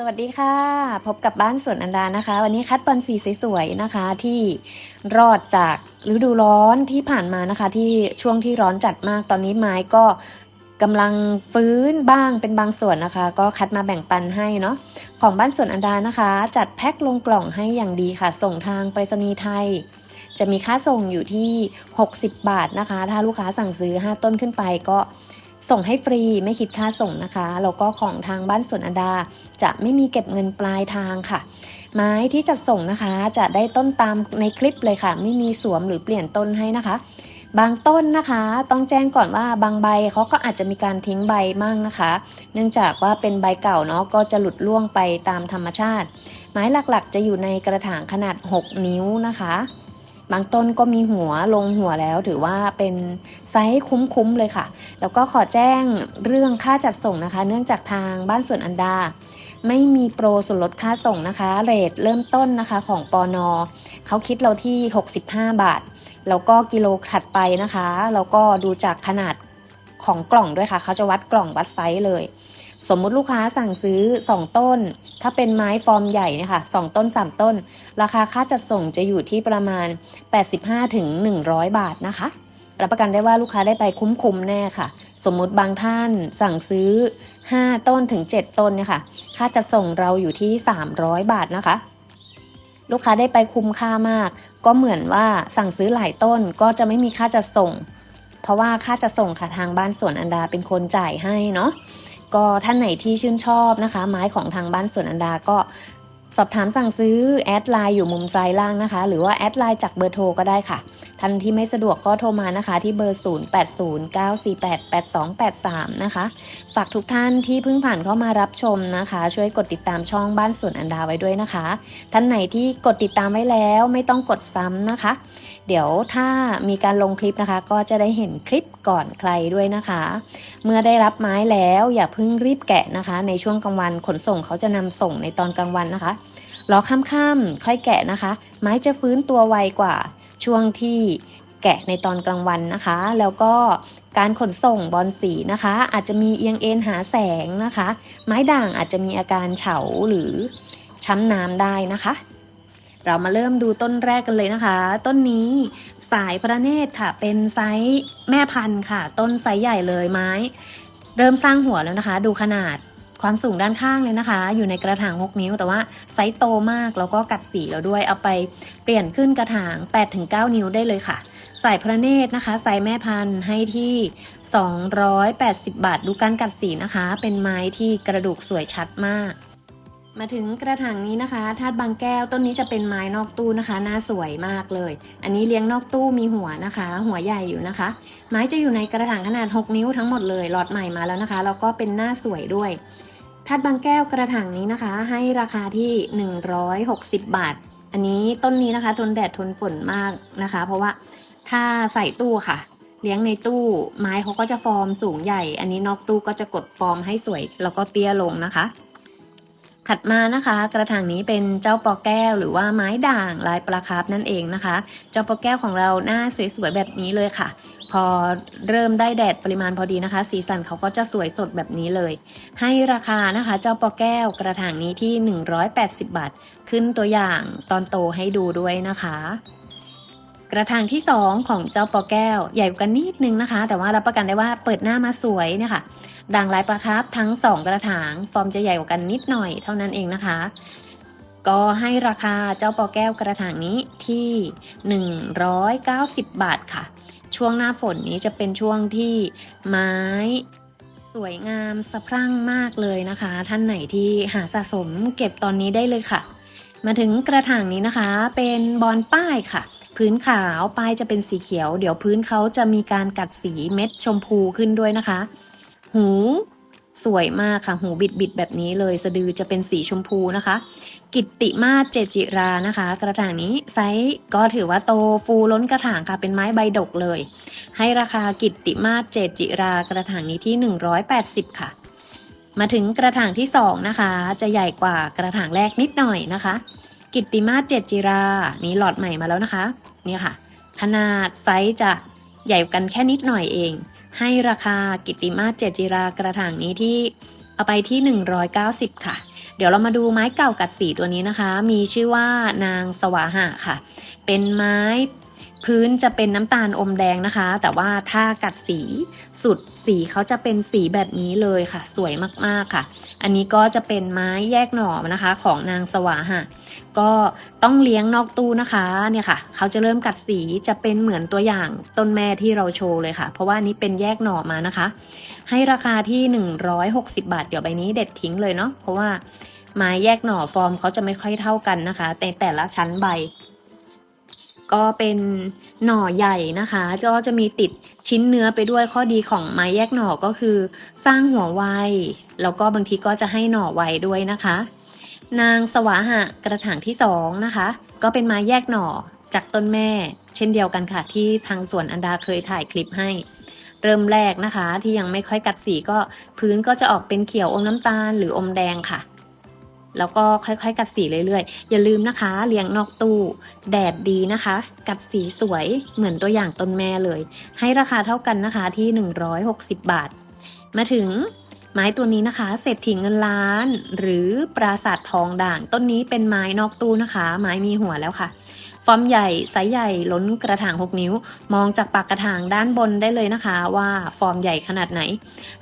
สวัสดีค่ะ พบกับบ้านสวนอันดานะคะ วันนี้คัดบอลสีสวยๆนะคะที่รอดจากฤดูร้อนที่ผ่านมานะคะ ที่ช่วงที่ร้อนจัดมากตอนนี้ไม้ก็กำลังฟื้นบ้างเป็นบางส่วนนะคะ ก็คัดมาแบ่งปันให้เนาะของบ้านสวนอันดานะคะ จัดแพ็คลงกล่องให้อย่างดีค่ะ ส่งทางไปรษณีย์ไทย จะมีค่าส่งอยู่ที่ 60 บาทนะคะ ถ้าลูกค้าสั่งซื้อ 5 ต้นขึ้นไปก็ ส่งให้ฟรีไม่คิดค่าส่งนะคะ แล้วก็ของทางบ้านสวนอดา จะไม่มีเก็บเงินปลายทางค่ะ ไม้ที่จัดส่งนะคะจะได้ต้นตามในคลิปเลยค่ะ ไม่มีสวมหรือเปลี่ยนต้นให้นะคะ บางต้นนะคะ ต้องแจ้งก่อนว่าบางใบเขาก็อาจจะมีการทิ้งใบมั่งนะคะ เนื่องจากว่าเป็นใบเก่าเนาะก็จะหลุดล่วงไปตามธรรมชาติ ไม้หลักๆ จะอยู่ในกระถางขนาด 6 นิ้วนะคะ บางต้นก็มีหัวลงหัวแล้วถือว่าเป็นไซส์คุ้มๆเลยค่ะ แล้วก็ขอแจ้งเรื่องค่าจัดส่งนะคะ เนื่องจากทางบ้านสวนอันดา ไม่มีโปรส่วนลดค่าส่งนะคะ เรทเริ่มต้นนะคะของปอนอเขาคิดเราที่ 65 บาท แล้วก็กิโลถัดไปนะคะ แล้วก็ดูจากขนาดของกล่องด้วยค่ะ เขาจะวัดกล่องวัดไซส์เลย สมมุติลูกค้าสั่งซื้อ 2 ต้น ถ้าเป็นไม้ฟอร์มใหญ่เนี่ยค่ะ2ต้น 3 ต้น ราคาค่าจัดส่งจะอยู่ที่ประมาณ 85ถึง100 บาทนะคะรับประกันได้ว่าลูกค้าได้ไปคุ้มๆแน่ค่ะ สมมุติบางท่านสั่งซื้อ 5 ต้นถึง 7 ต้นเนี่ยค่ะ ค่าจัดส่งเราอยู่ที่ 300 บาทนะคะ ลูกค้าได้ไปคุ้มค่ามาก ก็เหมือนว่าสั่งซื้อหลายต้นก็จะไม่มีค่าจัดส่ง เพราะว่าค่าจัดส่งค่ะทางบ้านสวนอันดาเป็นคนจ่ายให้เนาะ ก็ท่านไหนที่ชื่นชอบนะคะ ไม้ของทางบ้านสวนอันดาก็ สอบถามสั่งซื้อแอดไลน์อยู่มุมซ้ายล่างนะคะ หรือว่าแอดไลน์จากเบอร์โทรก็ได้ค่ะ ท่านที่ไม่สะดวกก็โทรมานะคะ ที่เบอร์ 0809488283 นะคะ ฝากทุกท่านที่เพิ่งผ่านเข้ามารับชมนะคะ ช่วยกดติดตามช่องบ้านสวนอันดาไว้ด้วยนะคะ ท่านไหนที่กดติดตามไว้แล้วไม่ต้องกดซ้ำนะคะ เดี๋ยวถ้ามีการลงคลิปนะคะ ก็จะได้เห็นคลิปก่อนใครด้วยนะคะ เมื่อได้รับไม้แล้วอย่าเพิ่งรีบแกะนะคะ ในช่วงกลางวันขนส่งเขาจะนำส่งในตอนกลางวันนะคะ รอค่ำๆค่อยแกะนะคะ ไม้จะฟื้นตัวไวกว่า ช่วงที่แกะในตอนกลางวันนะคะ แล้วก็การขนส่งบอลสีนะคะ อาจจะมีเอียงเอ็นหาแสงนะคะ ไม้ด่างอาจจะมีอาการเฉาหรือช้ำน้ำได้นะคะ เรามาเริ่มดูต้นแรกกันเลยนะคะ ต้นนี้สายพระเนตรค่ะ เป็นไซส์แม่พันธุ์ค่ะ ต้นไซส์ใหญ่เลยไม้ เริ่มสร้างหัวแล้วนะคะ ดูขนาด ความสูงด้านข้างเลยนะคะ อยู่ในกระถาง 6 นิ้ว แต่ว่าไซส์โตมากแล้วก็กัดสีแล้วด้วย เอาไปเปลี่ยนขึ้นกระถาง 8-9 นิ้วได้เลยค่ะ สายพระเนตรนะคะไซส์แม่พันธุ์ให้ที่ 280 บาท ดูการกัดสีนะคะ เป็นไม้ที่กระดูกสวยชัดมาก มาถึงกระถางนี้นะคะธาตุบางแก้วต้นนี้จะเป็นไม้นอกตู้นะคะ หน้าสวยมากเลย อันนี้เลี้ยงนอกตู้มีหัวนะคะ หัวใหญ่อยู่นะคะ ไม้จะอยู่ในกระถางขนาด 6 นิ้วทั้งหมดเลยหลอดใหม่มาแล้วนะคะแล้วก็เป็นหน้าสวยด้วย ธาตุบางแก้วกระถางนี้นะคะ ให้ราคาที่ 160 บาท อันนี้ต้นนี้นะคะ ทนแดดทนฝนมากนะคะ เพราะว่าถ้าใส่ตู้ค่ะ เลี้ยงในตู้ไม้เขาก็จะฟอร์มสูงใหญ่ อันนี้นอกตู้ก็จะกดฟอร์มให้สวย แล้วก็เตี้ยลงนะคะ ถัดมานะคะ กระถางนี้เป็นเจ้าปอแก้ว หรือว่าไม้ด่างลายปลาคาร์ฟนั่นเองนะคะ เจ้าปอแก้วของเราหน้าสวยๆแบบนี้เลยค่ะ พอเริ่มได้แดดปริมาณพอดีนะคะ สีสันเขาก็จะสวยสดแบบนี้เลย ให้ราคานะคะ เจ้าปอแก้วกระถางนี้ที่ 180 บาท ขึ้นตัวอย่างตอนโตให้ดูด้วยนะคะ กระถางที่ 2 ของเจ้าปอแก้ว ใหญ่กว่ากันนิดนึงนะคะ แต่ว่ารับประกันได้ว่าเปิดหน้ามาสวยเนี่ยค่ะด่างลายปลาครับทั้ง 2 กระถาง ฟอร์มจะใหญ่กว่ากันนิดหน่อยเท่านั้นเองนะคะ ก็ให้ราคาเจ้าปอแก้วกระถางนี้ที่ 190 บาทค่ะ ช่วงหน้าฝนนี้จะเป็นช่วงที่ไม้สวยงามสะพรั่งมากเลยนะคะ ท่านไหนที่หาสะสมเก็บตอนนี้ได้เลยค่ะ มาถึงกระถางนี้นะคะ เป็นบอลป้ายค่ะ พื้นขาวป้ายจะเป็นสีเขียว เดี๋ยวพื้นเขาจะมีการกัดสีเม็ดชมพูขึ้นด้วยนะคะ หู สวยมากค่ะ หูบิดบิดๆแบบนี้เลยสะดือจะเป็นสีชมพูนะคะ กิตติมาศเจจิรานะคะ กระถางนี้ไซส์ก็ถือว่าโตฟูล้นกระถางค่ะเป็นไม้ใบดกเลย ให้ราคากิตติมาศเจจิรากระถางนี้ที่ 180 ค่ะ มาถึงกระถางที่ 2 นะคะ จะใหญ่กว่ากระถางแรกนิดหน่อยนะคะ กิตติมาศเจจิรานี่หลอดใหม่มาแล้วนะคะนี่ค่ะ ขนาดไซส์จะใหญ่กันแค่นิดหน่อยเอง ให้ราคากิตติมาเจจิรากระถางนี้ที่เอาไปที่ 190 ค่ะ เดี๋ยวเรามาดูไม้เก่ากัดสีตัวนี้นะคะ มีชื่อว่านางสวาหะค่ะ เป็นไม้พื้นจะเป็นน้ำตาลอมแดงนะคะ แต่ว่าถ้ากัดสีสุดสีเขาจะเป็นสีแบบนี้เลยค่ะ สวยมากๆค่ะ อันนี้ก็จะเป็นไม้แยกหน่อนะคะ ของนางสวาหะ ก็ต้องเลี้ยงนอกตู้นะคะเนี่ยค่ะ เขาจะเริ่มกัดสีจะเป็นเหมือนตัวอย่างต้นแม่ที่เราโชว์เลยค่ะ เพราะว่านนี้เป็นแยกหน่อมานะคะ ให้ราคาที่ 160 บาท เดี๋ยวใบนี้เด็ดทิ้งเลยเนาะเพราะว่าไม้แยกหน่อฟอร์มเขาจะไม่ค่อยเท่ากันนะคะ แต่แต่ละชั้นใบ ก็เป็นหน่อใหญ่นะคะก็จะมีติดชิ้นเนื้อไปด้วยข้อดีของไม้แยกหน่อก็คือ สร้างหัวไวแล้วก็บางทีก็จะให้หน่อไวด้วยนะคะ นางสวาหะกระถางที่สองนะคะ ก็เป็นไม้แยกหน่อจากต้นแม่ เช่นเดียวกันค่ะ ที่ทางสวนอันดาเคยถ่ายคลิปให้ เริ่มแรกนะคะ ที่ยังไม่ค่อยกัดสีก็พื้นก็จะออกเป็นเขียวอมน้ำตาลหรืออมแดงค่ะ แล้วก็ค่อยๆ กัดสีเรื่อยๆ อย่าลืมนะคะ เลี้ยงนอกตู้ แดดดีนะคะ กัดสีสวยเหมือนตัวอย่างต้นแม่เลย ให้ราคาเท่ากันนะคะที่ 160 บาท มาถึง ไม้ตัวนี้นะคะเศรษฐีเงินล้าน หรือปราสาททองด่าง ต้นนี้เป็นไม้นอกตู้นะคะ ไม้มีหัวแล้วค่ะฟอร์มใหญ่ไซส์ใหญ่ล้นกระถาง 6 นิ้ว มองจากปากกระถางด้านบนได้เลยนะคะ ว่าฟอร์มใหญ่ขนาดไหน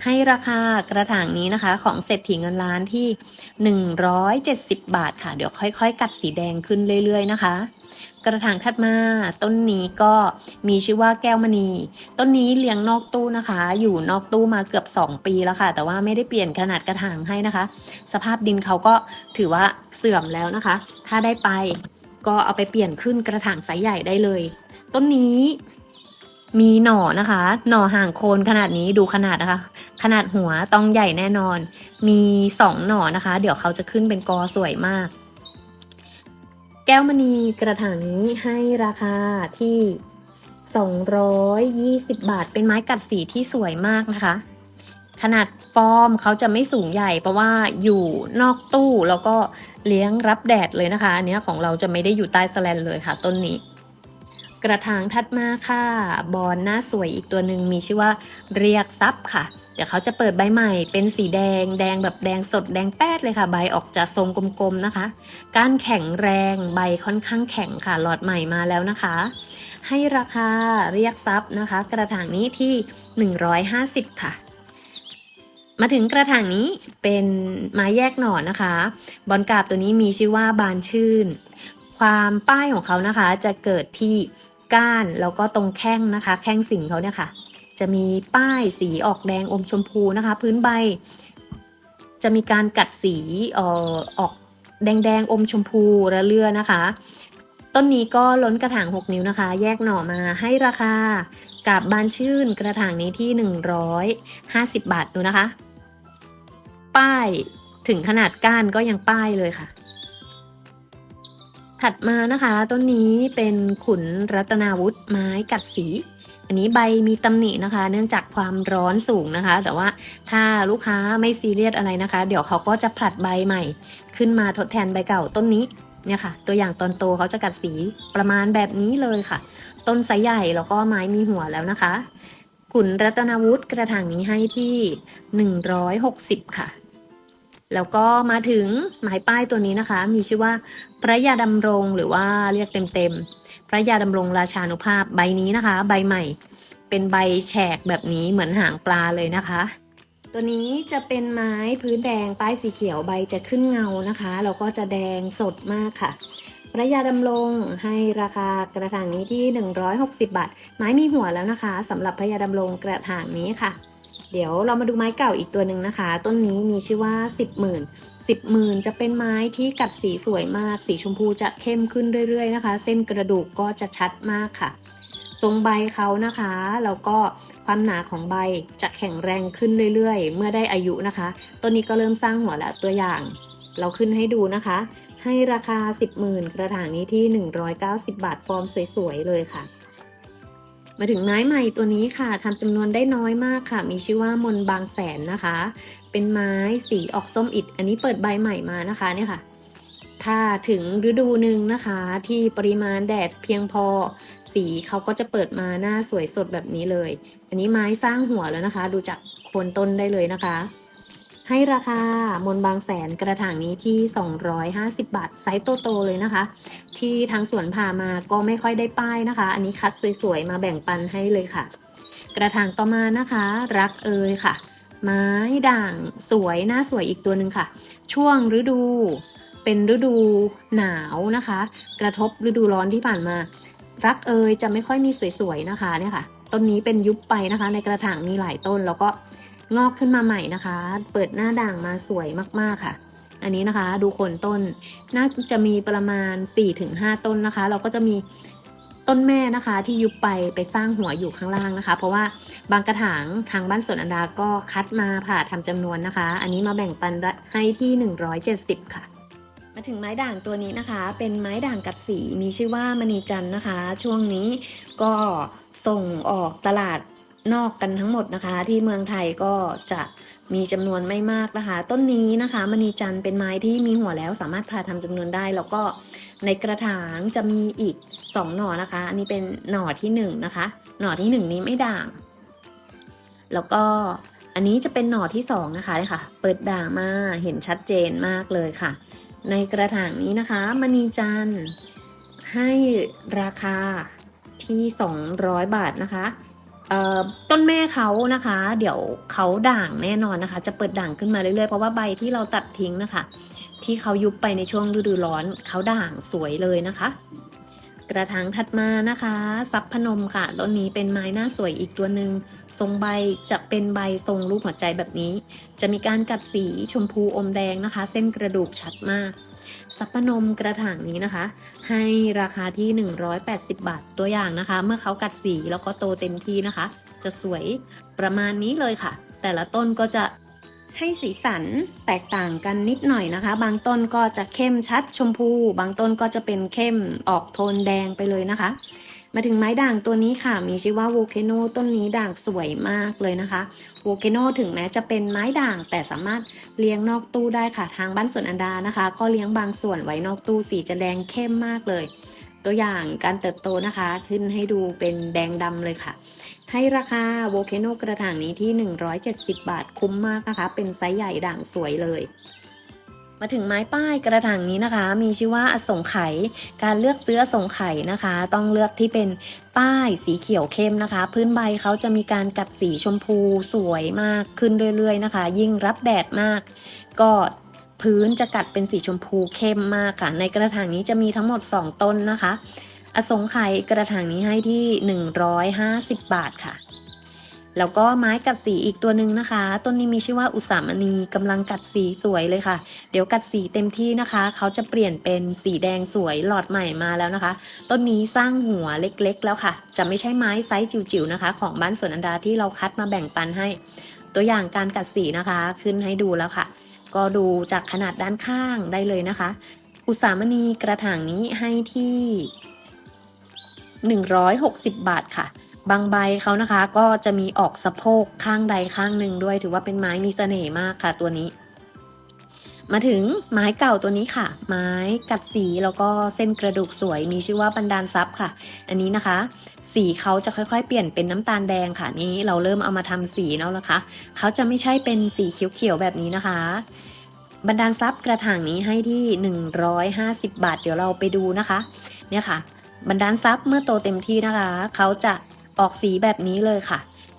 ให้ราคากระถางนี้นะคะ ของเศรษฐีเงินล้านที่ 170 บาทค่ะ เดี๋ยวค่อยๆ กัดสีแดงขึ้นเรื่อยๆนะคะ กระถางถัดมาต้นนี้ก็มีชื่อว่าแก้วมณี ต้นนี้เลี้ยงนอกตู้นะคะ อยู่นอกตู้มาเกือบ 2 ปีแล้วค่ะ แต่ว่าไม่ได้เปลี่ยนขนาดกระถางให้นะคะ สภาพดินเขาก็ถือว่าเสื่อมแล้วนะคะ ถ้าได้ไปก็เอาไปเปลี่ยนขึ้นกระถางไซส์ใหญ่ได้เลย ต้นนี้มีหน่อนะคะ หน่อห่างโคนขนาดนี้ดูขนาดนะคะ ขนาดหัวต้องใหญ่แน่นอน มีสองหน่อนะคะ เดี๋ยวเขาจะขึ้นเป็นกอสวยมาก แก้วมณีกระถางนี้ให้ราคาที่ 220 บาท เป็นไม้กัดสีที่สวยมากนะคะ ขนาดฟอร์มเขาจะไม่สูงใหญ่เพราะว่าอยู่นอกตู้แล้วก็เลี้ยงรับแดดเลยนะคะ อันนี้ของเราจะไม่ได้อยู่ใต้สแลนเลยค่ะ ต้นนี้ กระถางถัดมาค่ะ บอลหน้าสวยอีกตัวหนึ่งมีชื่อว่าเรียกซับค่ะ เดี๋ยวเขาจะเปิดใบใหม่เป็นสีแดง แดงแบบแดงสดแดงแป๊ดเลยค่ะ ใบออกจะทรงกลมๆนะคะ กานแข็งแรงใบค่อนข้างแข็งค่ะหลอดใหม่มาแล้วนะคะ ให้ราคาเรียกซับนะคะ กระถางนี้ที่ 150 ค่ะมาถึงกระถางนี้เป็นไม้แยกหน่อนะคะ บอลกาบตัวนี้มีชื่อว่าบานชื่น ความป้ายของเขานะคะจะเกิดที่ก้านแล้วก็ตรงแข้งนะคะ แข้งสิงเขาเนี่ยค่ะ จะมีป้ายสีออกแดงอมชมพูนะคะ พื้นใบ จะมีการกัดสีออออกแดงๆอมชมพูระเลือนะคะ ต้นนี้ก็ล้นกระถาง 6 นิ้วนะคะ แยกหน่อมาให้ราคากับบานชื่นกระถางนี้ที่ 150 บาทดูนะคะ ป้ายถึงขนาดก้านก็ยังป้ายเลยค่ะ ถัดมานะคะ ต้นนี้เป็นขุนรัตนาวุธไม้กัดสี อันนี้ใบมีตำหนินะคะ เนื่องจากความร้อนสูงนะคะ แต่ว่าถ้าลูกค้าไม่ซีเรียสอะไรนะคะ เดี๋ยวเขาก็จะผลัดใบใหม่ ขึ้นมาทดแทนใบเก่าต้นนี้เนี่ยค่ะ ตัวอย่างตอนโตเขาจะกัดสีประมาณแบบนี้เลยค่ะ ต้นไซใหญ่แล้วก็ไม้มีหัวแล้วนะคะขุนรัตนวุธกระถางนี้ให้ที่ 160 ค่ะ แล้วก็มาถึงหมายป้ายตัวนี้นะคะ มีชื่อว่าพระยาดำรงหรือว่าเรียกเต็มๆพระยาดำรงราชานุภาพใบนี้นะคะ ใบใหม่ เป็นใบแฉกแบบนี้เหมือนหางปลาเลยนะคะ ตัวนี้จะเป็นไม้พื้นแดงป้ายสีเขียวใบจะขึ้นเงานะคะแล้วก็จะแดงสดมากค่ะพระยาดำรงให้ราคากระถางนี้ที่ 160 บาท ไม้มีหัวแล้วนะคะสำหรับพระยาดำรงกระถางนี้ค่ะ เดี๋ยวเรามาดูไม้เก่าอีกตัวหนึ่งนะคะ ต้นนี้มีชื่อว่า 10หมื่น10หมื่นจะเป็นไม้ที่กัดสีสวยมาก สีชมพูจะเข้มขึ้นเรื่อย ๆ นะคะ เส้นกระดูกก็จะชัดมากค่ะ ทรงใบเขานะคะแล้วก็ความหนาของใบจะแข็งแรงขึ้นเรื่อย ๆ เมื่อได้อายุนะคะ ต้นนี้ก็เริ่มสร้างหัวแล้วตัวอย่างเราขึ้นให้ดูนะคะ ให้ราคา 10หมื่นกระถางนี้ที่ 190 บาท ฟอร์มสวย ๆ เลยค่ะ มาถึงไม้ใหม่ตัวนี้ค่ะทำจำนวนได้น้อยมากค่ะ มีชื่อว่ามนบางแสนนะคะ เป็นไม้สีออกส้มอิด อันนี้เปิดใบใหม่มานะคะเนี่ยค่ะ ถ้าถึงฤดูหนึ่งนะคะ ที่ปริมาณแดดเพียงพอ สีเขาก็จะเปิดมาหน้าสวยสดแบบนี้เลย อันนี้ไม้สร้างหัวแล้วนะคะ ดูจากโคนต้นได้เลยนะคะ ให้ราคามนบางแสนกระถางนี้ที่ 250 บาทไซส์โตๆเลยนะคะ ที่ทางสวนพามาก็ไม่ค่อยได้ป้ายนะคะ อันนี้คัดสวยๆ มาแบ่งปันให้เลยค่ะ กระถางต่อมานะคะ รักเอยค่ะ ไม้ด่างสวยหน้าสวยอีกตัวหนึ่งค่ะ ช่วงฤดูเป็นฤดูหนาวนะคะ กระทบฤดูร้อนที่ผ่านมา รักเอยจะไม่ค่อยมีสวยๆนะคะเนี่ยค่ะ ต้นนี้เป็นยุบไปนะคะ ในกระถางมีหลายต้นแล้วก็ งอกขึ้นมาใหม่นะคะ เปิดหน้าด่างมาสวยมาก ๆค่ะ อันนี้นะคะดูโคนต้น น่าจะมีประมาณ 4-5 ต้นนะคะ เราก็จะมีต้นแม่นะคะที่ยุบไปไปสร้างหัวอยู่ข้างล่างนะคะ เพราะว่าบางกระถางทางบ้านสวนอันดาก็คัดมาผ่าทำจำนวนนะคะ อันนี้มาแบ่งปันให้ที่ 170 ค่ะ มาถึงไม้ด่างตัวนี้นะคะ เป็นไม้ด่างกัดสีมีชื่อว่ามณีจันนะคะ ช่วงนี้ก็ส่งออกตลาด นอกกันทั้งหมดนะคะ ที่เมืองไทยก็จะมีจำนวนไม่มากนะคะ ต้นนี้นะคะมณีจันทร์เป็นไม้ที่มีหัวแล้วสามารถผ่าทำจำนวนได้ แล้วก็ในกระถางจะมีอีก 2 หน่อนะคะ อันนี้เป็นหน่อที่1นงนะคะ หน่อที่ 1 นี้ไม่ด่าง แล้วก็อันนี้จะเป็นหน่อที่2นะคะค่ะ เปิดด่างมาเห็นชัดเจนมากเลยค่ะ ในกระถางนี้นะคะมณีจันทร์ให้ราคาที่ 200 บาทนะคะ ต้นแม่เขานะคะ เดี๋ยวเขาด่างแน่นอนนะคะ จะเปิดด่างขึ้นมาเรื่อยๆเพราะว่าใบที่เราตัดทิ้งนะคะ ที่เขายุบไปในช่วงฤดูร้อนเขาด่างสวยเลยนะคะ กระถางถัดมานะคะซับพนมค่ะต้นนี้เป็นไม้หน้าสวยอีกตัวหนึ่งทรงใบจะเป็นใบทรงรูปหัวใจแบบนี้ จะมีการกัดสีชมพูอมแดงนะคะ เส้นกระดูกชัดมาก สับปนมกระถางนี้นะคะ ให้ราคาที่ 180 บาทตัวอย่างนะคะ เมื่อเขากัดสีแล้วก็โตเต็มที่นะคะ จะสวยประมาณนี้เลยค่ะ แต่ละต้นก็จะให้สีสันแตกต่างกันนิดหน่อยนะคะ บางต้นก็จะเข้มชัดชมพู บางต้นก็จะเป็นเข้มออกโทนแดงไปเลยนะคะ มาถึงไม้ด่างตัวนี้ค่ะ มีชื่อว่าโวเคโนต้นนี้ด่างสวยมากเลยนะคะโวเคโนถึงแม้จะเป็นไม้ด่าง แต่สามารถเลี้ยงนอกตู้ได้ค่ะ ทางบ้านสวนอันดานะคะ ก็เลี้ยงบางส่วนไว้นอกตู้สีจะแดงเข้มมากเลย ตัวอย่างการเติบโตนะคะ ขึ้นให้ดูเป็นแดงดำเลยค่ะ ให้ราคาโวเคโนกระถางนี้ที่ 170 บาทคุ้มมากนะคะ เป็นไซส์ใหญ่ด่างสวยเลย มาถึงไม้ป้ายกระถางนี้นะคะ มีชื่อว่าอสงไขการเลือกซื้ออสงไขนะคะ ต้องเลือกที่เป็นป้ายสีเขียวเข้มนะคะ พื้นใบเขาจะมีการกัดสีชมพูสวยมากขึ้นเรื่อยๆนะคะ ยิ่งรับแดดมาก ก็พื้นจะกัดเป็นสีชมพูเข้มมากค่ะ ในกระถางนี้จะมีทั้งหมด 2 ต้นนะคะ อสงไขยกระถางนี้ให้ที่ 150 บาทค่ะ แล้วก็ไม้กัดสีอีกตัวหนึ่งนะคะ ต้นนี้มีชื่อว่าอุสามณีกำลังกัดสีสวยเลยค่ะ เดี๋ยวกัดสีเต็มที่นะคะ เขาจะเปลี่ยนเป็นสีแดงสวยหลอดใหม่มาแล้วนะคะ ต้นนี้สร้างหัวเล็กๆ แล้วค่ะ จะไม่ใช่ไม้ไซส์จิ๋วๆนะคะ ของบ้านสวนอันดาที่เราคัดมาแบ่งปันให้ ตัวอย่างการกัดสีนะคะขึ้นให้ดูแล้วค่ะ ก็ดูจากขนาดด้านข้างได้เลยนะคะ อุสามณีกระถางนี้ให้ที่ 160 บาทค่ะ บางใบเขานะคะ ก็จะมีออกสะโพกข้างใดข้างหนึ่งด้วย ถือว่าเป็นไม้มีเสน่ห์มากค่ะตัวนี้ มาถึงไม้เก่าตัวนี้ค่ะ ไม้กัดสีแล้วก็เส้นกระดูกสวย มีชื่อว่าบันดาลซับค่ะ อันนี้นะคะ สีเขาจะค่อยๆ เปลี่ยนเป็นน้ำตาลแดงค่ะนี้เราเริ่มเอามาทำสีแล้วนะคะเขาจะไม่ใช่เป็นสีเขียวๆแบบนี้นะคะบันดาซับกระถางนี้ให้ที่ 150 บาท เดี๋ยวเราไปดูนะคะ เนี่ยค่ะบันดาซับเมื่อโตเต็มที่นะคะ เขาจะ ออกสีแบบนี้เลยค่ะ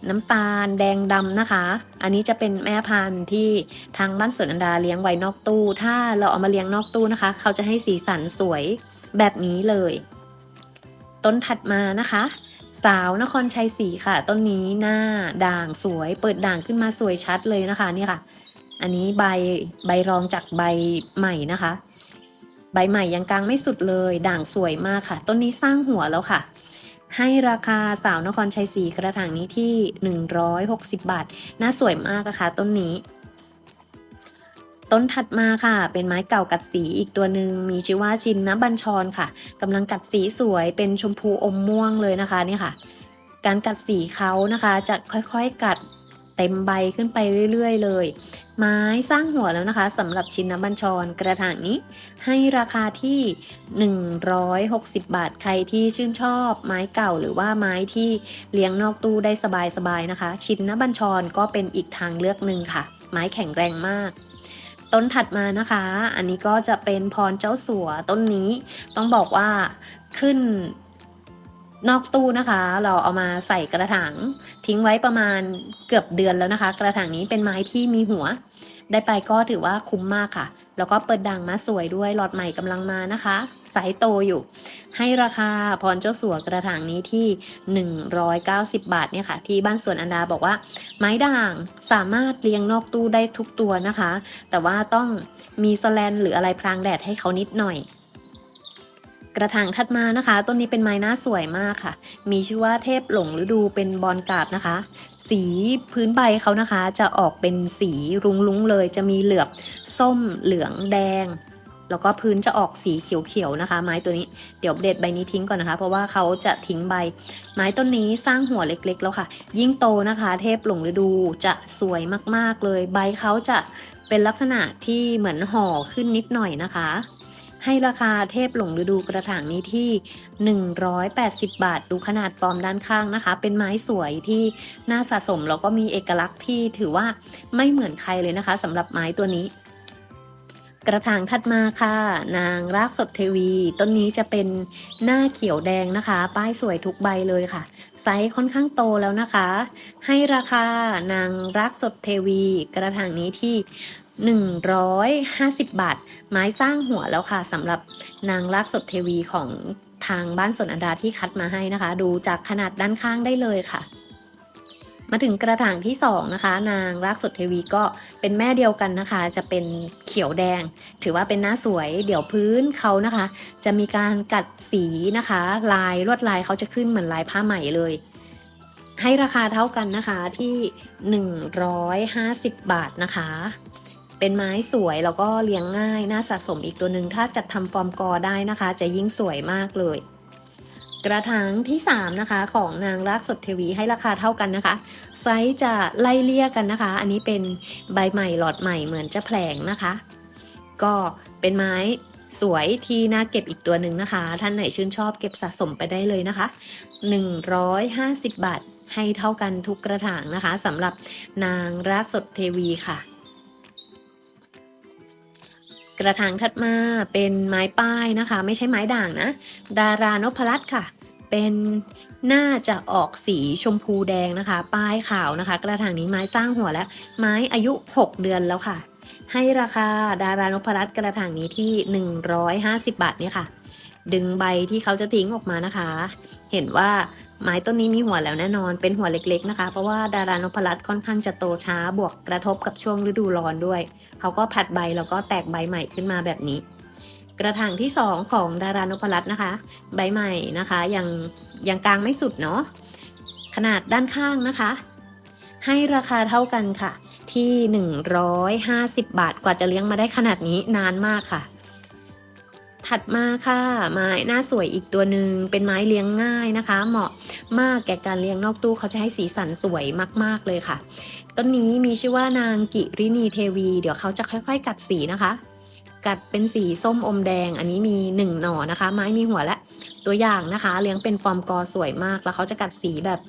น้ำตาลแดงดำนะคะ อันนี้จะเป็นแม่พันธุ์ที่ทางบ้านสวนอันดาเลี้ยงไว้นอกตู้ ถ้าเราเอามาเลี้ยงนอกตู้นะคะ เขาจะให้สีสันสวยแบบนี้เลย ต้นถัดมานะคะ สาวนครชัยศรีค่ะ ต้นนี้หน้าด่างสวย เปิดด่างขึ้นมาสวยชัดเลยนะคะนี่ค่ะ อันนี้ใบใบรองจากใบใหม่นะคะ ใบใหม่ยังกลางไม่สุดเลย ด่างสวยมากค่ะ ต้นนี้สร้างหัวแล้วค่ะ ให้ราคาสาวนครชัยศรีกระถางนี้ที่ 160 บาท น่าสวยมากนะคะต้นนี้ ต้นถัดมาค่ะ เป็นไม้เก่ากัดสีอีกตัวหนึ่งมีชื่อว่าชินนบัญชรค่ะกำลังกัดสีสวยเป็นชมพูอมม่วงเลยนะคะนี่ค่ะ การกัดสีเขานะคะจะค่อยๆกัด เต็มใบขึ้นไปเรื่อยๆ เลย ไม้สร้างหัวแล้วนะคะสำหรับชิ้นน้ำบัญชรกระถางนี้ ให้ราคาที่ 160 บาทใครที่ชื่นชอบไม้เก่าหรือว่าไม้ที่เลี้ยงนอกตู้ได้สบายๆนะคะ ชิ้นน้ำบัญชรก็เป็นอีกทางเลือกหนึ่งค่ะ ไม้แข็งแรงมากต้นถัดมานะคะ อันนี้ก็จะเป็นพรเจ้าสัวต้นนี้ ต้องบอกว่าขึ้น นอกตู้นะคะ เราเอามาใส่กระถางทิ้งไว้ประมาณเกือบเดือนแล้วนะคะ กระถางนี้เป็นไม้ที่มีหัว ได้ไปก็ถือว่าคุ้มมากค่ะ แล้วก็เปิดดังมาสวยด้วยหลอดใหม่กำลังมานะคะไซส์โตอยู่ ให้ราคาพรเจ้าสัวกระถางนี้ที่ 190 บาทเนี่ยค่ะ ที่บ้านสวนอันดาบอกว่า ไม้ด่างสามารถเลี้ยงนอกตู้ได้ทุกตัวนะคะ แต่ว่าต้องมีสแลนหรืออะไรพรางแดดให้เขานิดหน่อย กระถางถัดมานะคะ ต้นนี้เป็นไม้หน้าสวยมากค่ะ มีชื่อว่าเทพหลงฤดูเป็นบอลกาบนะคะ สีพื้นใบเขานะคะ จะออกเป็นสีรุ้งเลย จะมีเหลือบส้มเหลืองแดง แล้วก็พื้นจะออกสีเขียวๆนะคะ ไม้ตัวนี้เดี๋ยวเด็ดใบนี้ทิ้งก่อนนะคะ เพราะว่าเขาจะทิ้งใบ ไม้ต้นนี้สร้างหัวเล็กๆ แล้วค่ะ ยิ่งโตนะคะ เทพหลงฤดูจะสวยมากๆเลย ใบเขาจะเป็นลักษณะที่เหมือนห่อขึ้นนิดหน่อยนะคะ ให้ราคาเทพหลงฤดูกระถางนี้ที่ 180 บาท ดูขนาดฟอร์มด้านข้างนะคะ เป็นไม้สวยที่น่าสะสมแล้วก็มีเอกลักษณ์ที่ถือว่าไม่เหมือนใครเลยนะคะสำหรับไม้ตัวนี้กระถางถัดมาค่ะ นางรากสดเทวี ต้นนี้จะเป็นหน้าเขียวแดงนะคะ ป้ายสวยทุกใบเลยค่ะ ไซส์ค่อนข้างโตแล้วนะคะ ให้ราคานางรากสดเทวี กระถางนี้ที่ 150 บาท ไม้สร้างหัวแล้วค่ะสำหรับนางรากสดเทวีของทางบ้านสนอันดาที่คัดมาให้นะคะ ดูจากขนาดด้านข้างได้เลยค่ะ มาถึงกระถางที่2นะคะ นางรากสดเทวีก็เป็นแม่เดียวกันนะคะ จะเป็นเขียวแดง ถือว่าเป็นหน้าสวย เดี๋ยวพื้นเขานะคะ จะมีการกัดสีนะคะ ลายลวดลายเขาจะขึ้นเหมือนลายผ้าไหมเลยให้ราคาเท่ากันนะคะที่ 150 บาทนะคะ เป็นไม้สวยแล้วก็เลี้ยงง่ายน่าสะสมอีกตัวหนึ่งถ้าจัดทำฟอร์มกอได้นะคะ จะยิ่งสวยมากเลย กระถางที่3นะคะของนางรากสดเทวีให้ราคาเท่ากันนะคะ ไซส์จะไล่เลี่ยกันนะคะ อันนี้เป็นใบใหม่หลอดใหม่เหมือนจะแผลงนะคะ ก็เป็นไม้สวยที่น่าเก็บอีกตัวหนึ่งนะคะ ท่านไหนชื่นชอบเก็บสะสมไปได้เลยนะคะ 150 บาทให้เท่ากันทุกกระถางนะคะสำหรับนางรากสดเทวีค่ะ กระถางถัดมาเป็นไม้ป้ายนะคะ ไม่ใช่ไม้ด่างนะ ดารานพรัตน์ค่ะ เป็นน่าจะออกสีชมพูแดงนะคะ ป้ายขาวนะคะ กระถางนี้ไม้สร้างหัวแล้ว ไม้อายุ 6 เดือนแล้วค่ะ ให้ราคาดารานพรัตน์กระถางนี้ที่ 150 บาทเนี่ยค่ะ ดึงใบที่เขาจะทิ้งออกมานะคะ เห็นว่า ไม้ต้นนี้มีหัวแล้วแน่นอน เป็นหัวเล็กๆนะคะ เพราะว่าดารานพรัตค่อนข้างจะโตช้าบวกกระทบกับช่วงฤดูร้อนด้วย เขาก็ผลัดใบแล้วก็แตกใบใหม่ขึ้นมาแบบนี้ กระถางที่ 2 ของดารานพรัตน์นะคะ ใบใหม่นะคะยังยังกลางไม่สุดเนาะ ขนาดด้านข้างนะคะ ให้ราคาเท่ากันค่ะ ที่ 150 บาทกว่าจะเลี้ยงมาได้ขนาดนี้นานมากค่ะ ถัดมาค่ะ ไม้หน้าสวยอีกตัวหนึ่งเป็นไม้เลี้ยงง่ายนะคะ เหมาะมากแก่การเลี้ยงนอกตู้เขาจะให้สีสันสวยมาก ๆเลยค่ะ ต้นนี้มีชื่อว่านางกิรินีเทวี เดี๋ยวเขาจะค่อยๆ กัดสีนะคะ กัดเป็นสีส้มอมแดง อันนี้มีหนึ่งหน่อนะคะ ไม้มีหัวและตัวอย่างนะคะ เลี้ยงเป็นฟอร์มกอสวยมาก แล้วเขาจะกัดสีแบบ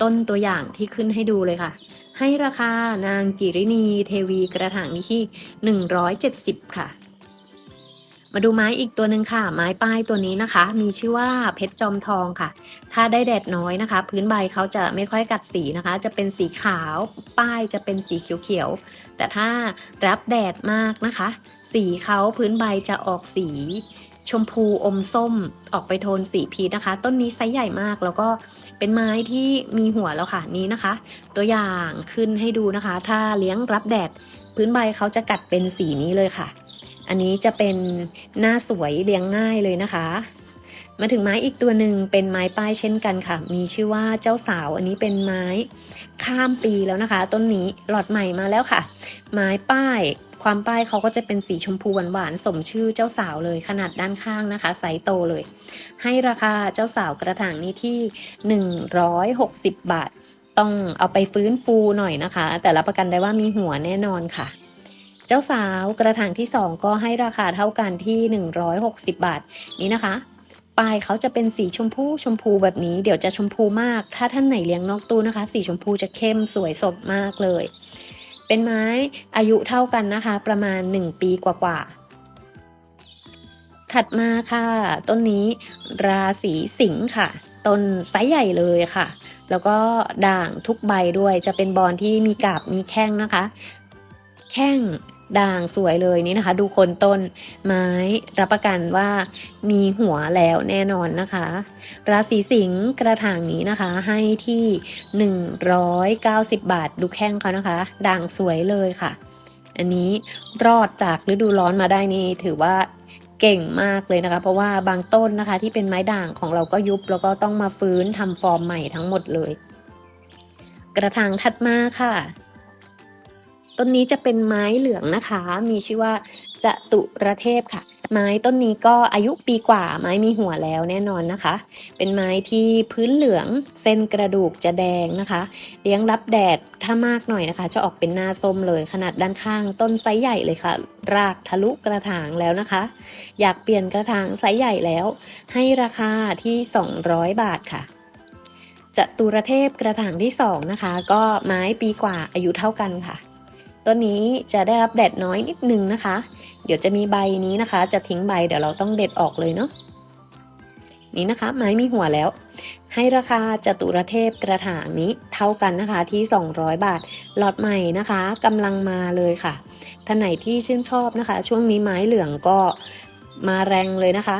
ต้นตัวอย่างที่ขึ้นให้ดูเลยค่ะ ให้ราคานางกิรินีเทวีกระถางนี้ที่ 170 ค่ะ มาดูไม้อีกตัวหนึ่งค่ะ ไม้ป้ายตัวนี้นะคะ มีชื่อว่าเพชรจอมทองค่ะ ถ้าได้แดดน้อยนะคะ พื้นใบเขาจะไม่ค่อยกัดสีนะคะ จะเป็นสีขาวป้ายจะเป็นสีเขียวๆแต่ถ้ารับแดดมากนะคะ สีเขาพื้นใบจะออกสีชมพูอมส้มออกไปโทนสีพีชนะคะ ต้นนี้ไซส์ใหญ่มากแล้วก็เป็นไม้ที่มีหัวแล้วค่ะนี้นะคะ ตัวอย่างขึ้นให้ดูนะคะ ถ้าเลี้ยงรับแดด พื้นใบเขาจะกัดเป็นสีนี้เลยค่ะ อันนี้จะเป็นหน้าสวยเลี้ยงง่ายเลยนะคะ มาถึงไม้อีกตัวหนึ่งเป็นไม้ป้ายเช่นกันค่ะ มีชื่อว่าเจ้าสาว อันนี้เป็นไม้ข้ามปีแล้วนะคะ ต้นนี้หลอดใหม่มาแล้วค่ะ ไม้ป้ายความป้ายเขาก็จะเป็นสีชมพูหวานๆสมชื่อเจ้าสาวเลยขนาดด้านข้างนะคะไซส์โตเลย ให้ราคาเจ้าสาวกระถางนี้ที่ 160 บาท ต้องเอาไปฟื้นฟูหน่อยนะคะ แต่รับประกันได้ว่ามีหัวแน่นอนค่ะ เจ้าสาวกระถางที่ 2 ก็ให้ราคาเท่ากันที่ 160 บาทนี้นะคะปลายเขาจะเป็นสีชมพูชมพูแบบนี้ เดี๋ยวจะชมพูมาก ถ้าท่านไหนเลี้ยงนอกตู้นะคะ สีชมพูจะเข้มสวยสดมากเลย เป็นไม้อายุเท่ากันนะคะ ประมาณ 1 ปีกว่าๆถัดมาค่ะ ต้นนี้ราศีสิงค์ค่ะต้นไซส์ใหญ่เลยค่ะ แล้วก็ด่างทุกใบด้วยจะเป็นบอลที่มีกาบมีแข้งนะคะ แข้ง ด่างสวยเลยนี่นะคะ ดูคนต้นไม้รับประกันว่ามีหัวแล้วแน่นอนนะคะ ราศีสิงห์กระถางนี้นะคะ ให้ที่ 190 บาทดูแข้งเขานะคะ ด่างสวยเลยค่ะ อันนี้รอดจากฤดูร้อนมาได้นี่ถือว่าเก่งมากเลยนะคะ เพราะว่าบางต้นนะคะที่เป็นไม้ด่างของเราก็ยุบ แล้วก็ต้องมาฟื้นทำฟอร์มใหม่ทั้งหมดเลย กระถางถัดมาค่ะ ต้นนี้จะเป็นไม้เหลืองนะคะ มีชื่อว่าจะตุระเทพค่ะ ไม้ต้นนี้ก็อายุปีกว่า ไม้มีหัวแล้วแน่นอนนะคะ เป็นไม้ที่พื้นเหลือง เส้นกระดูกจะแดงนะคะ เลี้ยงรับแดดถ้ามากหน่อยนะคะ จะออกเป็นหน้าส้มเลยขนาดด้านข้าง ต้นไซส์ใหญ่เลยค่ะ รากทะลุกระถางแล้วนะคะ อยากเปลี่ยนกระถางไซส์ใหญ่แล้ว ให้ราคาที่ 200 บาทค่ะจตุรเทพกระถางที่สองนะคะ ก็ไม้ปีกว่าอายุเท่ากันค่ะ ต้นนี้จะได้รับแดดน้อยนิดนึงนะคะ เดี๋ยวจะมีใบนี้นะคะ จะทิ้งใบเดี๋ยวเราต้องเด็ดออกเลยเนาะนี่นะคะ ไม้มีหัวแล้ว ให้ราคาจตุรเทพกระถางนี้เท่ากันนะคะที่ 200 บาทหลอดใหม่นะคะกำลังมาเลยค่ะท่านไหนที่ชื่นชอบนะคะ ช่วงนี้ไม้เหลืองก็มาแรงเลยนะคะ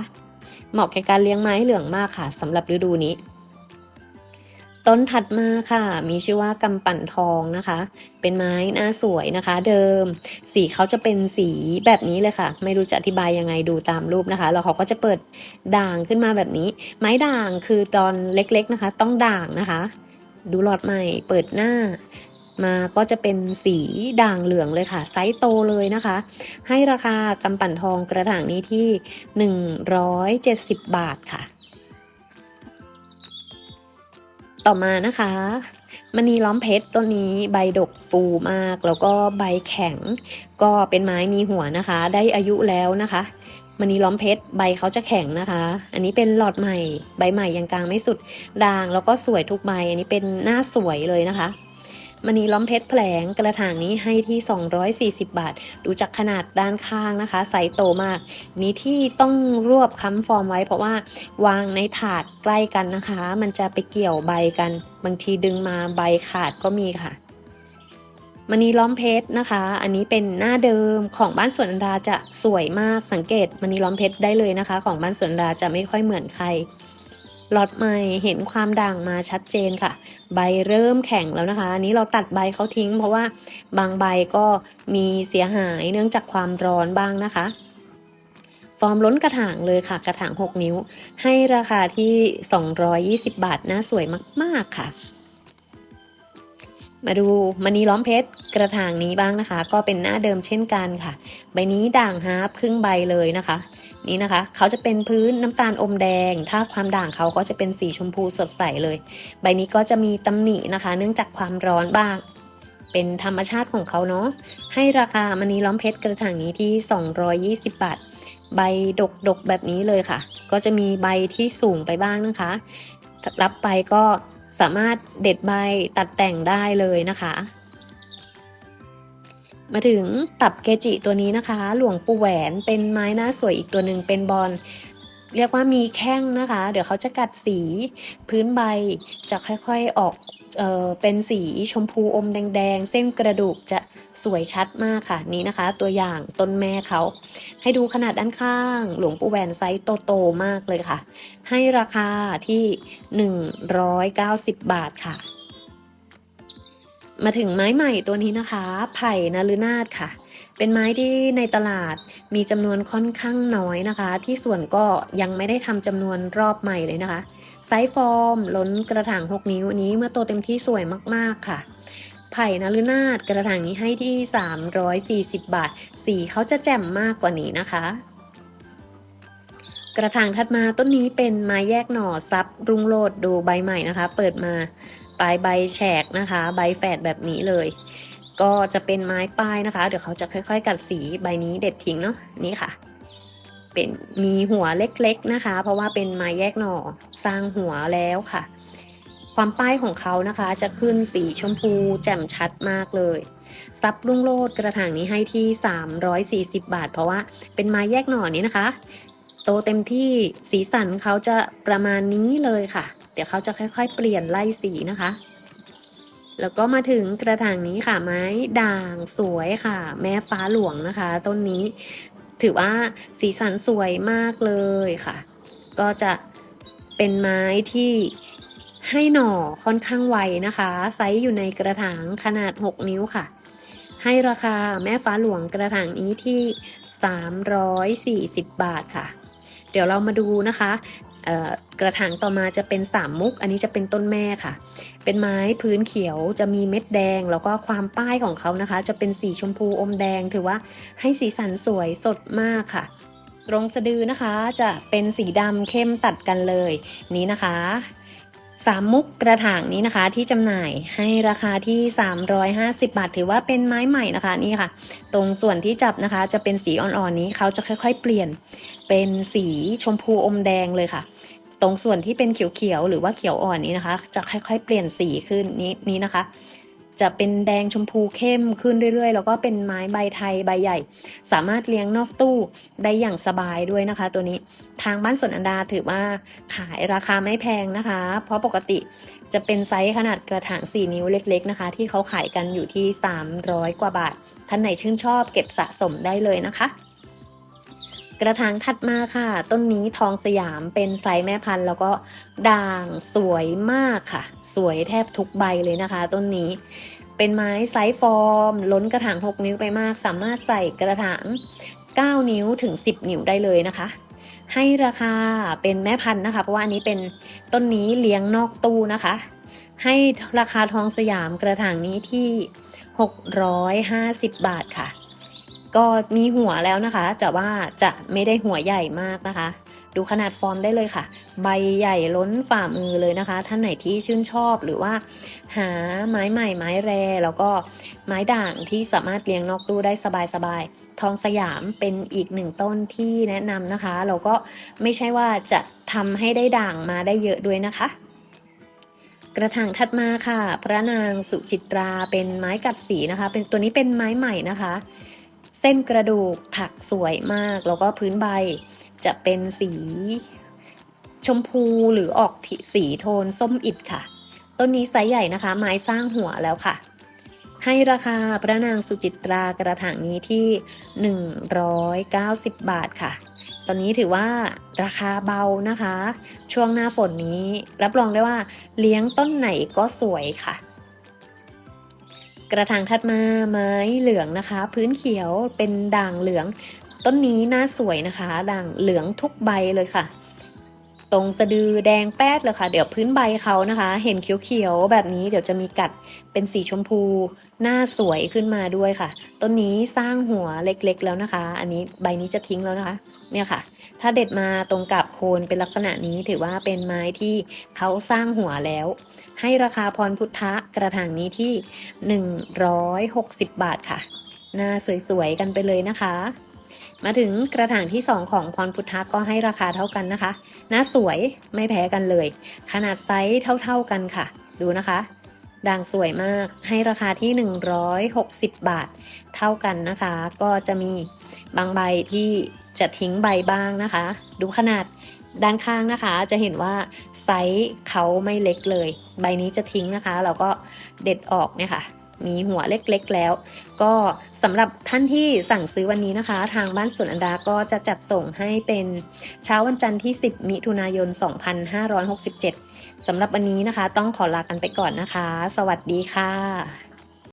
เหมาะแก่การเลี้ยงไม้เหลืองมากค่ะสำหรับฤดูนี้ ต้นถัดมาค่ะ มีชื่อว่ากำปั่นทองนะคะ เป็นไม้หน้าสวยนะคะ เดิม สีเขาจะเป็นสีแบบนี้เลยค่ะ ไม่รู้จะอธิบายยังไงดูตามรูปนะคะ แล้วเขาก็จะเปิดด่างขึ้นมาแบบนี้ ไม้ด่างคือตอนเล็กๆนะคะ ต้องด่างนะคะ ดูหลอดใหม่เปิดหน้ามาก็จะเป็นสีด่างเหลืองเลยค่ะ ไซส์โตเลยนะคะ ให้ราคากำปั่นทองกระถางนี้ที่ 170 บาทค่ะ ต่อมานะคะมณีล้อมเพชรต้นนี้ใบดกฟูมาก แล้วก็ใบแข็ง ก็เป็นไม้มีหัวนะคะ ได้อายุแล้วนะคะมณีล้อมเพชรใบเขาจะแข็งนะคะ อันนี้เป็นหลอดใหม่ ใบใหม่ยังกลางไม่สุดด่าง แล้วก็สวยทุกใบ อันนี้เป็นหน้าสวยเลยนะคะ มณีล้อมเพชรแผลงกระถางนี้ให้ที่ 240 บาท ดูจากขนาดด้านข้างนะคะไซส์โตมาก นี้ที่ต้องรวบค้ำฟอร์มไว้เพราะว่าวางในถาดใกล้กันนะคะ มันจะไปเกี่ยวใบกัน บางทีดึงมาใบขาดก็มีค่ะมณีล้อมเพชรนะคะ อันนี้เป็นหน้าเดิมของบ้านสวนอันดาจะสวยมากสังเกตมณีล้อมเพชรได้เลยนะคะ ของบ้านสวนอันดาจะไม่ค่อยเหมือนใคร ลอดใหม่เห็นความด่างมาชัดเจนค่ะ ใบเริ่มแข็งแล้วนะคะ อันนี้เราตัดใบเขาทิ้ง เพราะว่าบางใบก็มีเสียหายเนื่องจากความร้อนบ้างนะคะฟอร์มล้นกระถางเลยค่ะ กระถาง 6 นิ้ว ให้ราคาที่ 220 บาทน่าสวยมาก ๆ ค่ะ มาดูมณีล้อมเพชรกระถางนี้บ้างนะคะ ก็เป็นหน้าเดิมเช่นกันค่ะ ใบนี้ด่างฮาร์ปครึ่งใบเลยนะคะ นี่นะคะ เขาจะเป็นพื้นน้ำตาลอมแดง ถ้าความด่างเขาก็จะเป็นสีชมพูสดใสเลย ใบนี้ก็จะมีตำหนินะคะ เนื่องจากความร้อนบ้าง เป็นธรรมชาติของเขาเนาะ ให้ราคามณีล้อมเพชรกระถางนี้ที่ 220 บาท ใบดกดกแบบนี้เลยค่ะ ก็จะมีใบที่สูงไปบ้างนะคะ รับไปก็สามารถเด็ดใบตัดแต่งได้เลยนะคะ มาถึงตับเกจิตัวนี้นะคะ หลวงปู่แหวนเป็นไม้หน้าสวยอีกตัวหนึ่งเป็นบอลเรียกว่ามีแข้งนะคะ เดี๋ยวเขาจะกัดสีพื้นใบจะค่อยๆออกเออเป็นสีชมพูอมแดงๆ เส้นกระดูกจะสวยชัดมากค่ะนี่นะคะ ตัวอย่างต้นแม่เขา ให้ดูขนาดด้านข้าง หลวงปู่แหวนไซส์โตๆมากเลยค่ะ ให้ราคาที่ 190 บาทค่ะ มาถึงไม้ใหม่ตัวนี้นะคะ ไผ่นาลือนาดค่ะ เป็นไม้ที่ในตลาดมีจำนวนค่อนข้างน้อยนะคะ ที่ส่วนก็ยังไม่ได้ทำจำนวนรอบใหม่เลยนะคะ ไซส์ฟอร์ม ล้นกระถาง 6 นิ้วนี้เมื่อโตเต็มที่สวยมากๆค่ะ ไผ่นาลือนาดกระถางนี้ให้ที่ 340 บาท สีเขาจะแจ่มมากกว่านี้นะคะ กระถางถัดมาต้นนี้เป็นไม้แยกหน่อซับรุงโรดดูใบใหม่นะคะ เปิดมาปลายใบแฉกนะคะ ใบแฝดแบบนี้เลย ก็จะเป็นไม้ป้ายนะคะ เดี๋ยวเขาจะค่อย ๆ กัดสีใบนี้เด็ดทิ้งเนาะนี่ค่ะ เป็นมีหัวเล็กๆนะคะ เพราะว่าเป็นไม้แยกหน่อสร้างหัวแล้วค่ะ ความป้ายของเขานะคะ จะขึ้นสีชมพูแจ่มชัดมากเลยซับรุ่งโรดกระถางนี้ให้ที่ 340 บาท เพราะว่าเป็นไม้แยกหน่อนี้นะคะ โตเต็มที่สีสันเขาจะประมาณนี้เลยค่ะ เดี๋ยวเขาจะค่อยๆ เปลี่ยนไล่สีนะคะ แล้วก็มาถึงกระถางนี้ค่ะ ไม้ด่างสวยค่ะ แม่ฟ้าหลวงนะคะ ต้นนี้ถือว่าสีสันสวยมากเลยค่ะ ก็จะเป็นไม้ที่ให้หน่อค่อนข้างไวนะคะ ไซส์อยู่ในกระถางขนาด 6 นิ้วค่ะ ให้ราคาแม่ฟ้าหลวงกระถางนี้ที่ 340 บาทค่ะ เดี๋ยวเรามาดูนะคะกระถางต่อมาจะเป็นสามมุก อันนี้จะเป็นต้นแม่ค่ะ เป็นไม้พื้นเขียวจะมีเม็ดแดง แล้วก็ความป้ายของเขานะคะ จะเป็นสีชมพูอมแดง ถือว่าให้สีสันสวยสดมากค่ะ ตรงสะดือนะคะจะเป็นสีดำเข้มตัดกันเลย นี้นะคะ สามมุกกระถางนี้นะคะที่จำหน่ายให้ราคาที่ 350 บาท ถือว่าเป็นไม้ใหม่นะคะนี่ค่ะ ตรงส่วนที่จับนะคะจะเป็นสีอ่อนๆนี้เขาจะค่อยๆ เปลี่ยนเป็นสีชมพูอมแดงเลยค่ะ ตรงส่วนที่เป็นเขียวๆหรือว่าเขียวอ่อนนี้นะคะ จะค่อยๆ เปลี่ยนสีขึ้นนี้นี้นะคะ จะเป็นแดงชมพูเข้มขึ้นเรื่อยๆ แล้วก็เป็นไม้ใบไทยใบใหญ่ สามารถเลี้ยงนอกตู้ได้อย่างสบายด้วยนะคะ ตัวนี้ทางบ้านสวนอันดาถือว่าขายราคาไม่แพงนะคะ เพราะปกติจะเป็นไซส์ขนาดกระถาง 4 นิ้วเล็ก ๆ นะคะ ที่เขาขายกันอยู่ที่ 300 กว่าบาท ท่านไหนชื่นชอบเก็บสะสมได้เลยนะคะ กระถางถัดมาค่ะ ต้นนี้ทองสยามเป็นไซส์แม่พันธุ์ แล้วก็ด่างสวยมากค่ะ สวยแทบทุกใบเลยนะคะ ต้นนี้เป็นไม้ไซส์ฟอร์ม ล้นกระถาง 6 นิ้วไปมาก สามารถใส่กระถาง 9 นิ้วถึง 10 นิ้วได้เลยนะคะ ให้ราคาเป็นแม่พันธุ์นะคะ เพราะว่าอันนี้เป็นต้นนี้เลี้ยงนอกตู้นะคะ ให้ราคาทองสยามกระถางนี้ที่ 650 บาทค่ะ ก็มีหัวแล้วนะคะแต่ว่าจะไม่ได้หัวใหญ่มากนะคะ ดูขนาดฟอร์มได้เลยค่ะ ใบใหญ่ล้นฝ่ามือเลยนะคะ ท่านไหนที่ชื่นชอบหรือว่า หาไม้ใหม่ไม้แร แล้วก็ไม้ด่างที่สามารถเลี้ยงนอกตู้ได้สบายๆทองสยามเป็นอีกหนึ่งต้นที่แนะนำนะคะเราก็ไม่ใช่ว่าจะทำให้ได้ด่างมาได้เยอะด้วยนะคะกระถางถัดมาค่ะ พระนางสุจิตราเป็นไม้กัดสีนะคะ เป็นตัวนี้เป็นไม้ใหม่นะคะ เส้นกระดูกถักสวยมาก แล้วก็พื้นใบจะเป็นสีชมพูหรือออกสีโทนส้มอิดค่ะ ต้นนี้ไซส์ใหญ่นะคะ ไม้สร้างหัวแล้วค่ะ ให้ราคาพระนางสุจิตรากระถางนี้ที่ 190 บาทค่ะ ตอนนี้ถือว่าราคาเบานะคะ ช่วงหน้าฝนนี้ รับรองได้ว่าเลี้ยงต้นไหนก็สวยค่ะ กระถางถัดมาไม้เหลืองนะคะ พื้นเขียวเป็นด่างเหลือง ต้นนี้น่าสวยนะคะ ด่างเหลืองทุกใบเลยค่ะ ตรงสะดือแดงแป๊ดเลยค่ะ เดี๋ยวพื้นใบเขานะคะ เห็นเขียวๆแบบนี้เดี๋ยวจะมีกัดเป็นสีชมพู หน้าสวยขึ้นมาด้วยค่ะ ต้นนี้สร้างหัวเล็กๆแล้วนะคะ อันนี้ใบนี้จะทิ้งแล้วนะคะ เนี่ยค่ะ ถ้าเด็ดมาตรงกับโคนเป็นลักษณะนี้ถือว่าเป็นไม้ที่เขาสร้างหัวแล้ว ให้ราคาพรพุทธะกระถางนี้ที่ 160 บาทค่ะ หน้าสวยๆกันไปเลยนะคะ มาถึงกระถางที่ 2 ของพรพุทธะก็ให้ราคาเท่ากันนะคะ หน้าสวยไม่แพ้กันเลย ขนาดไซส์เท่า ๆกันค่ะ ดูนะคะ ด่างสวยมากให้ราคาที่ 160 บาท เท่ากันนะคะ ก็จะมีบางใบที่จะทิ้งใบบ้างนะคะ ดูขนาดด้านข้างนะคะจะเห็นว่าไซส์เขาไม่เล็กเลย ใบนี้จะทิ้งนะคะ เราก็เด็ดออกเนี่ยค่ะ มีหัวเล็กๆแล้ว ก็สำหรับท่านที่สั่งซื้อวันนี้นะคะ ทางบ้านสวนอันดาก็จะจัดส่งให้เป็นเช้าวันจันทร์ที่ 10 มิถุนายน 2567สำหรับวันนี้นะคะ ต้องขอลากันไปก่อนนะคะ สวัสดีค่ะ